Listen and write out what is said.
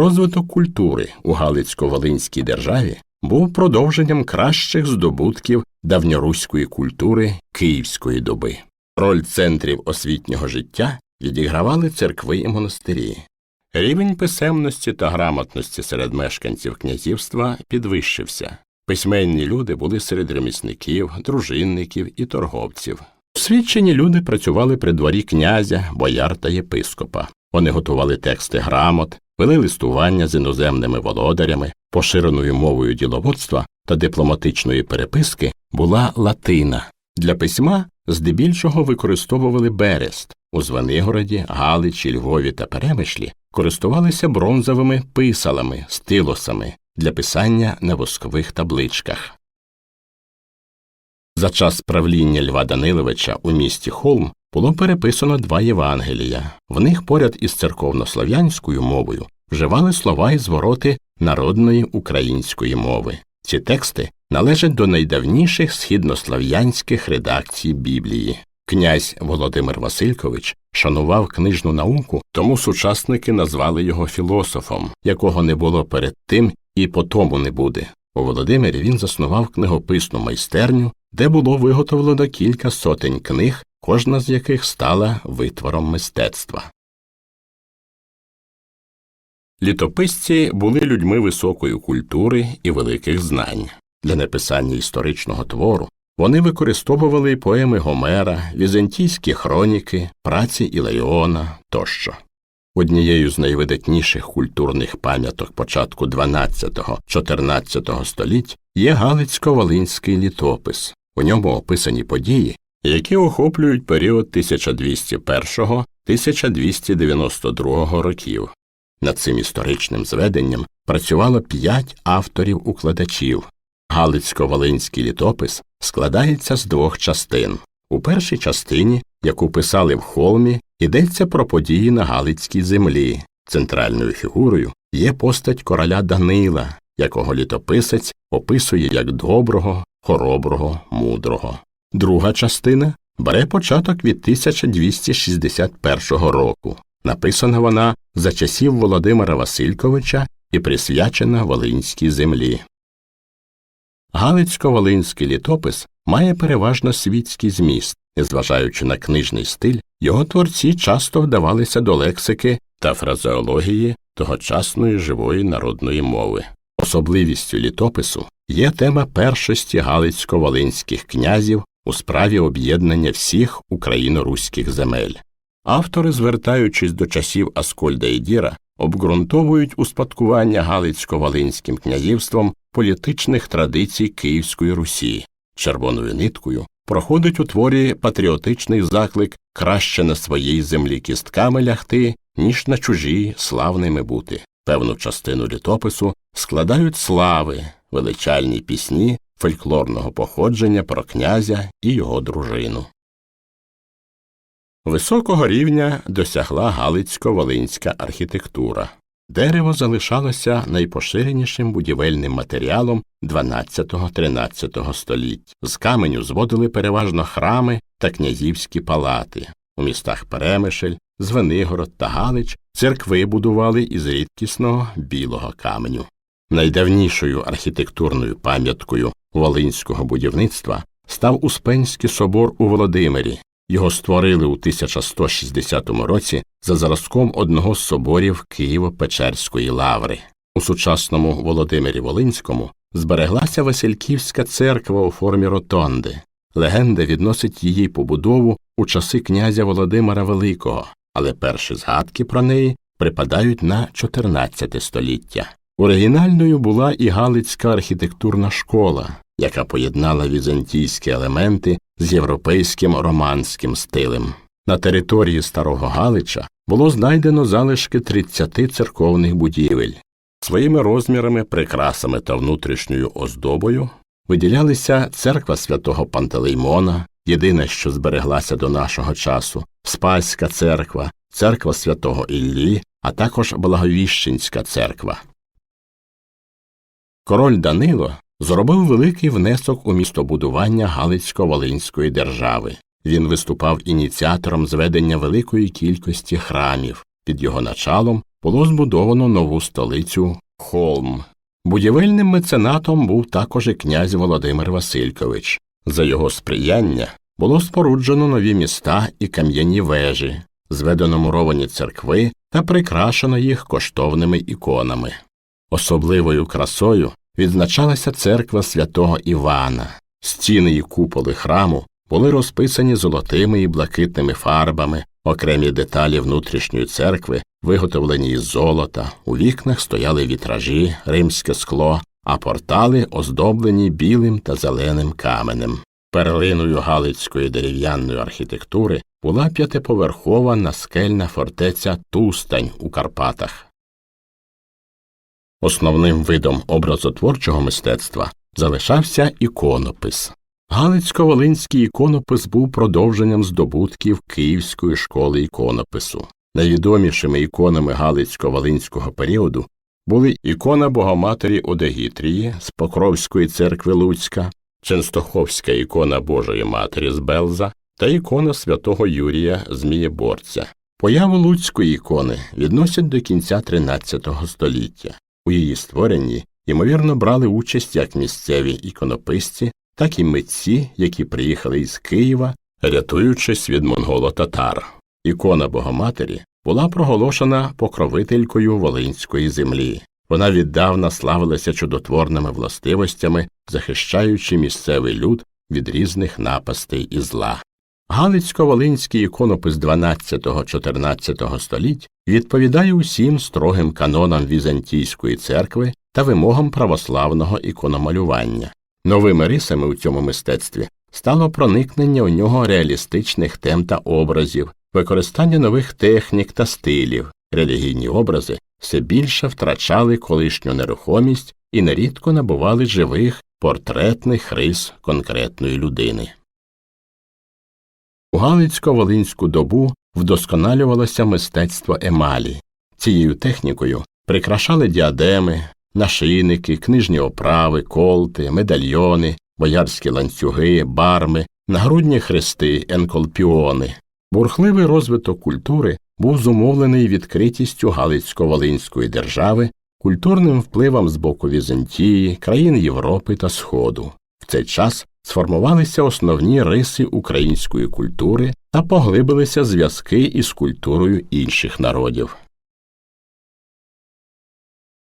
Розвиток культури у Галицько-Волинській державі був продовженням кращих здобутків давньоруської культури Київської доби. Роль центрів освітнього життя відігравали церкви і монастирі. Рівень писемності та грамотності серед мешканців князівства підвищився. Письменні люди були серед ремісників, дружинників і торговців. Освічені люди працювали при дворі князя, бояр та єпископа. Вони готували тексти грамот, вели листування з іноземними володарями, поширеною мовою діловодства та дипломатичної переписки була латина. Для письма здебільшого використовували берест. У Звенигороді, Галичі, Львові та Перемишлі користувалися бронзовими писалами, стилосами для писання на воскових табличках. За час правління Льва Даниловича у місті Холм було переписано два Євангелія. В них поряд із церковнослов'янською мовою вживали слова і звороти народної української мови. Ці тексти належать до найдавніших східнослов'янських редакцій Біблії. Князь Володимир Василькович шанував книжну науку, тому сучасники назвали його філософом, якого не було перед тим і по тому не буде. У Володимирі він заснував книгописну майстерню, де було виготовлено кілька сотень книг, кожна з яких стала витвором мистецтва. Літописці були людьми високої культури і великих знань. Для написання історичного твору вони використовували поеми Гомера, візантійські хроніки, праці Іларіона тощо. Однією з найвидатніших культурних пам'яток початку 12-14 століть є Галицько-Волинський літопис. У ньому описані події, які охоплюють період 1201-1292 років. Над цим історичним зведенням працювало п'ять авторів-укладачів. Галицько-Волинський літопис складається з двох частин. У першій частині, яку писали в холмі, йдеться про події на Галицькій землі. Центральною фігурою є постать короля Данила, якого літописець описує як доброго, хороброго, мудрого. Друга частина бере початок від 1261 року. Написана вона за часів Володимира Васильковича і присвячена Волинській землі. Галицько-Волинський літопис має переважно світський зміст, незважаючи на книжний стиль, його творці часто вдавалися до лексики та фразеології тогочасної живої народної мови. Особливістю літопису є тема першості галицько-волинських князів у справі об'єднання всіх україно-руських земель. Автори, звертаючись до часів Аскольда і Діра, обґрунтовують успадкування Галицько-Волинським князівством політичних традицій Київської Русі. Червоною ниткою проходить у творі патріотичний заклик краще на своїй землі кістками лягти, ніж на чужій славними бути. Певну частину літопису складають слави, величальні пісні фольклорного походження про князя і його дружину. Високого рівня досягла Галицько-Волинська архітектура. Дерево залишалося найпоширенішим будівельним матеріалом 12-13 століть. З каменю зводили переважно храми та князівські палати. У містах Перемишель, Звенигород та Галич церкви будували із рідкісного білого каменю. Найдавнішою архітектурною пам'яткою волинського будівництва став Успенський собор у Володимирі, його створили у 1160 році за зразком одного з соборів Києво-Печерської лаври. У сучасному Володимирі Волинському збереглася Васильківська церква у формі ротонди. Легенда відносить її побудову у часи князя Володимира Великого, але перші згадки про неї припадають на 14 століття. Оригінальною була і Галицька архітектурна школа, яка поєднала візантійські елементи з європейським романським стилем. На території Старого Галича було знайдено залишки 30 церковних будівель. Своїми розмірами, прикрасами та внутрішньою оздобою виділялися церква святого Пантелеймона, єдина, що збереглася до нашого часу, Спальська церква, церква святого Іллі, а також Благовіщенська церква. Король Данило зробив великий внесок у містобудування Галицько-Волинської держави. Він виступав ініціатором зведення великої кількості храмів. Під його началом було збудовано нову столицю Холм. Будівельним меценатом був також і князь Володимир Василькович. За його сприяння було споруджено нові міста і кам'яні вежі, зведено муровані церкви та прикрашено їх коштовними іконами. Особливою красою відзначалася церква святого Івана. Стіни і куполи храму були розписані золотими і блакитними фарбами, окремі деталі внутрішньої церкви виготовлені із золота, у вікнах стояли вітражі, римське скло, а портали оздоблені білим та зеленим каменем. Перлиною Галицької дерев'яної архітектури була п'ятиповерхова наскельна фортеця Тустань у Карпатах. Основним видом образотворчого мистецтва залишався іконопис. Галицько-волинський іконопис був продовженням здобутків Київської школи іконопису. Найвідомішими іконами Галицько-волинського періоду були ікона Богоматері Одегітрії з Покровської церкви Луцька, Ченстоховська ікона Божої Матері з Белза та ікона святого Юрія Змієборця. Появу Луцької ікони відносять до кінця XIII століття. У її створенні, ймовірно, брали участь як місцеві іконописці, так і митці, які приїхали із Києва, рятуючись від монголо-татар. Ікона Богоматері була проголошена покровителькою Волинської землі. Вона віддавна славилася чудотворними властивостями, захищаючи місцевий люд від різних напастей і зла. Галицько-волинський іконопис 12-14 століть відповідає усім строгим канонам Візантійської церкви та вимогам православного ікономалювання. Новими рисами у цьому мистецтві стало проникнення у нього реалістичних тем та образів, використання нових технік та стилів, релігійні образи все більше втрачали колишню нерухомість і нерідко набували живих портретних рис конкретної людини. У Галицько-Волинську добу вдосконалювалося мистецтво емалі. Цією технікою прикрашали діадеми, нашийники, книжні оправи, колти, медальйони, боярські ланцюги, барми, нагрудні хрести, енколпіони. Бурхливий розвиток культури був зумовлений відкритістю Галицько-Волинської держави, культурним впливом з боку Візантії, країн Європи та Сходу. В цей час сформувалися основні риси української культури та поглибилися зв'язки із культурою інших народів.